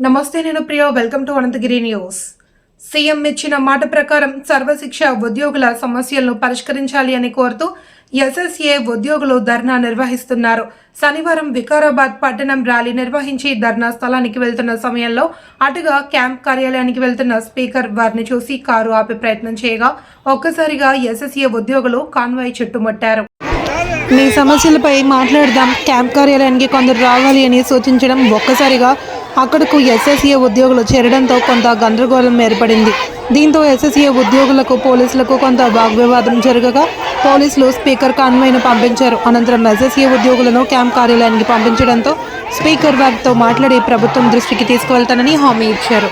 నమస్తే నేను Priya welcome to Anantagiri news CM ఇచ్చిన మాట ప్రకారం సర్వశిక్ష ఉద్యోగుల సమస్యలను పరిష్కరించాలి అని కోరుతూ ఎస్ఎస్ఏ ఉద్యోగులు ధర్నా నిర్వహిస్తున్నారు. శనివారం వికారాబాద్ పట్టణం ర్యాలీ నిర్వహించి ధర్నా స్థలానికి వెళ్తున్న సమయంలో అటుగా క్యాంప్ కార్యాలయానికి వెళ్తున్న స్పీకర్ వారిని చూసి కారు ఆపే ప్రయత్నం చేయగా ఒక్కసారిగా ఎస్ఎస్ఏ ఉద్యోగులు కాన్వాయ్ చుట్టుముట్టారు మీ సమస్యలపై మాట్లాడదాం. క్యాంప్ కార్యాలయానికి కొందరు రావాలి అని సూచించడం ఒక్కసారిగా అక్కడకు ఎస్ఎస్ఏ ఉద్యోగులు చేరడంతో కొంత గందరగోళం ఏర్పడింది. దీంతో ఎస్ఎస్ఏ ఉద్యోగులకు పోలీసులకు కొంత వాగ్వివాదం జరగగా పోలీసులు స్పీకర్ కాన్వాయ్ను పంపించారు. అనంతరం ఎస్ఎస్ఏ ఉద్యోగులను క్యాంప్ కార్యాలయానికి పంపించడంతో స్పీకర్ వారితో మాట్లాడి ప్రభుత్వం దృష్టికి తీసుకువెళ్తానని హామీ ఇచ్చారు.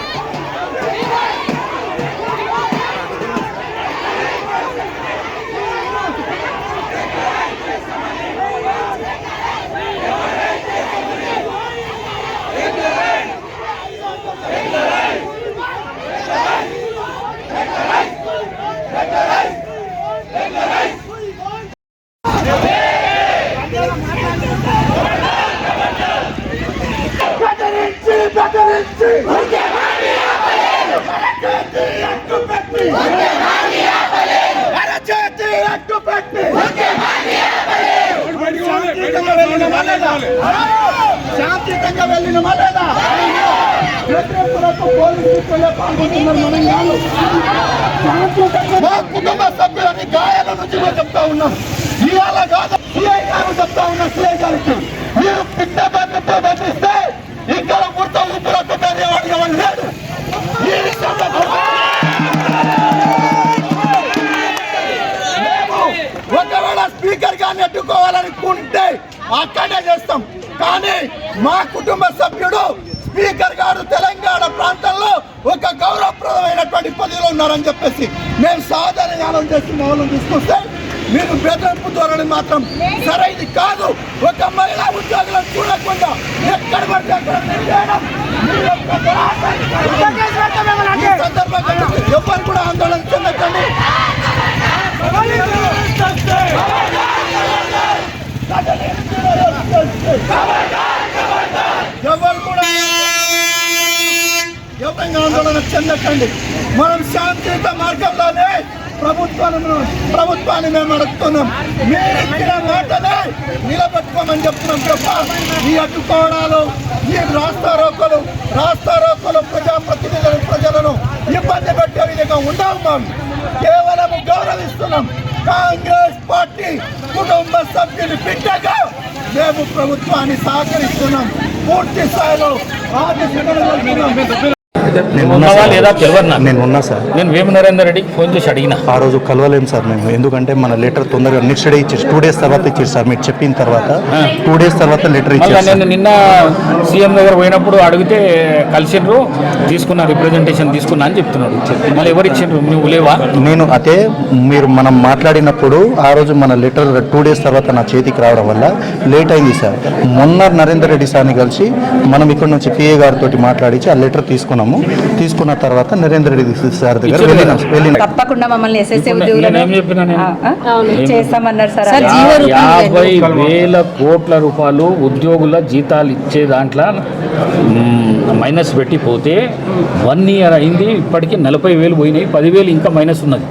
శాంతియుతంగా వెళ్ళిన మలేదా శాంతియుతంగా వెళ్ళిన మలేదా బెదిరింపులకు పాల్గొంటున్నారు మనం కాదు మా కుటుంబ సభ్యులని గాయాల నుంచి మేము చెప్తా ఉన్నాం ఇవాళ కాదు సిఐ గారు చెప్తా ఉన్నాం సిఐ గారికి మీరు పిట్ట బెదిరితో బెదిరిస్తే గారిని అక్కడే చేస్తాం. కానీ మా కుటుంబ సభ్యుడు స్పీకర్ గారు తెలంగాణ ప్రాంతంలో ఒక గౌరవప్రదమైనటువంటి పదవిలో ఉన్నారని చెప్పేసి మేము సాధారణ జ్ఞానం చేసి మౌనం తీసుకొస్తే మీరు బెదిరింపు ధోరణి మాత్రం సరైనది కాదు. ఒక మహిళా ఉద్యోగులను చూడకుండా ఎక్కడ పడితే అక్కడ నిలబడడం మీ యొక్క దురాచారం. ఈ సందర్భంగా ఎవరు కూడా ఆందోళన చెందకండి ఎవరు కూడా ఎవరైనా ఆందోళన చెందకండి మనం శాంతియుత మార్గంలోనే ప్రభుత్వాన్ని ప్రభుత్వాన్ని మేము అడుగుతున్నాం. మీరు ఇచ్చిన మాటనే నిలబెట్టుకోమని చెప్తున్నాం తప్ప ఈ అడ్డుకోవడాలు ఈ రాస్తారోకలు రాస్తారోకలు ప్రజాప్రతినిధులు ప్రజలను ఇబ్బంది పెట్టే విధంగా ఉండవు మేము. కేవలం గౌరవిస్తున్నాం. కాంగ్రెస్ పార్టీ కుటుంబ సభ్యులు బిడ్డగా మేము ప్రభుత్వాన్ని సహకరిస్తున్నాం. పూర్తి స్థాయిలో ఆర్థిక నేను ఉన్నావా లేదా తెలియదు నేను ఉన్నా సార్. నేను వేము నరేందర్ రెడ్డికి ఫోన్ చేసి అడిగిన. ఆ రోజు కలవలేం సార్ మేము. ఎందుకంటే మన లెటర్ తొందరగా నెక్స్ట్ డే ఇచ్చారు. టూ డేస్ తర్వాత ఇచ్చారు సార్. మీరు చెప్పిన తర్వాత టూ డేస్ తర్వాత లెటర్ ఇచ్చారు. నేను నిన్న సీఎం దగ్గర పోయినప్పుడు అడిగితే కలిసిండ్రు తీసుకున్న రిప్రజెంటేషన్ తీసుకున్నా అని చెప్తున్నాడు. మళ్ళీ ఎవరు ఇచ్చిండ్రు? నువ్వు లేవా? నేను అదే మీరు మనం మాట్లాడినప్పుడు ఆ రోజు మన లెటర్ టూ డేస్ తర్వాత నా చేతికి రావడం వల్ల లేట్ అయింది సార్. మొన్న నరేందర్ రెడ్డి సార్ని కలిసి మనం ఇక్కడ నుంచి పిఏ గారితో మాట్లాడించి ఆ లెటర్ తీసుకున్నాము. తీసుకున్న తర్వాత నరేందర్ రెడ్డి సార్ దగ్గర వెళ్ళినాం? వెళ్ళినాం. తప్పకుండా మమ్మల్ని ఎస్ఎస్ఏ? చేస్తామన్నారు సార్. యాభై వేల కోట్ల రూపాయలు ఉద్యోగుల జీతాలు ఇచ్చే దాంట్లో మ్, మైనస్ పెట్టి పోతే వన్ ఇయర్ అయింది ఇప్పటికీ నలభై వేలు పోయినాయి పదివేలు ఇంకా మైనస్ ఉన్నది.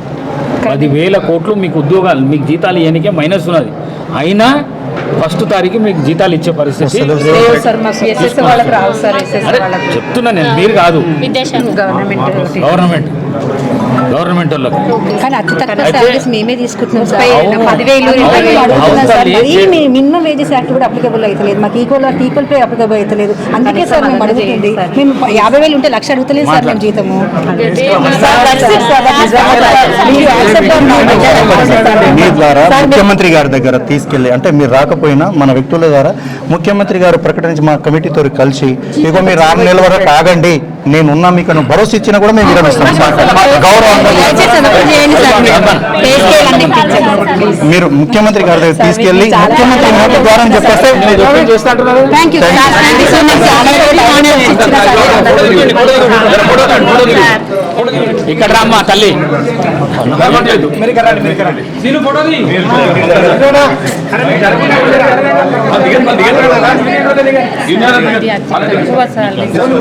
పదివేల కోట్లు మీకు ఉద్యోగాలు మీకు జీతాలు ఇవ్వనికే మైనస్ ఉన్నది. అయినా ఫస్ట్ తారీఖు మీకు జీతాలు ఇచ్చే పరిస్థితి చెప్తున్నా నేను మీరు కాదు. గవర్నమెంట్. గవర్నమెంట్ గవర్నమెంట్ వాళ్ళకి. కానీ అతి తక్కువ అయితే- సాలరీస్ మేమే తీసుకుంటున్నాం సార్. పదివేలు మినిమం వేజెస్ యాక్ట్ కూడా అప్లికబుల్ అవుతలేదు మాకు ఈక్వల్ ఈక్వల్ పే అప్లికబుల్ అవుతలేదు అందుకే సార్ మేము అడుగుతుంది. మేము యాభై వేలు ఉంటే లక్ష అడుగుతలేదు సార్ మేము జీతము. మీ ద్వారా ముఖ్యమంత్రి గారి దగ్గర తీసుకెళ్ళి అంటే మీరు రాకపోయినా మన వ్యక్తుల ద్వారా ముఖ్యమంత్రి గారు ప్రకటించి మా కమిటీతో కలిసి ఇగో మీరు ఆరు నెలల వరకు ఆగండి. నేను ఉన్నా మీకు అని భరోసా ఇచ్చినా కూడా మేము విరమిస్తాం. గౌరవంగా మీరు ముఖ్యమంత్రి గారి దగ్గర తీసుకెళ్ళి ముఖ్యమంత్రి నోటి ద్వారా అని చెప్పేస్తే ఇక్కడ రామ్మా తల్లి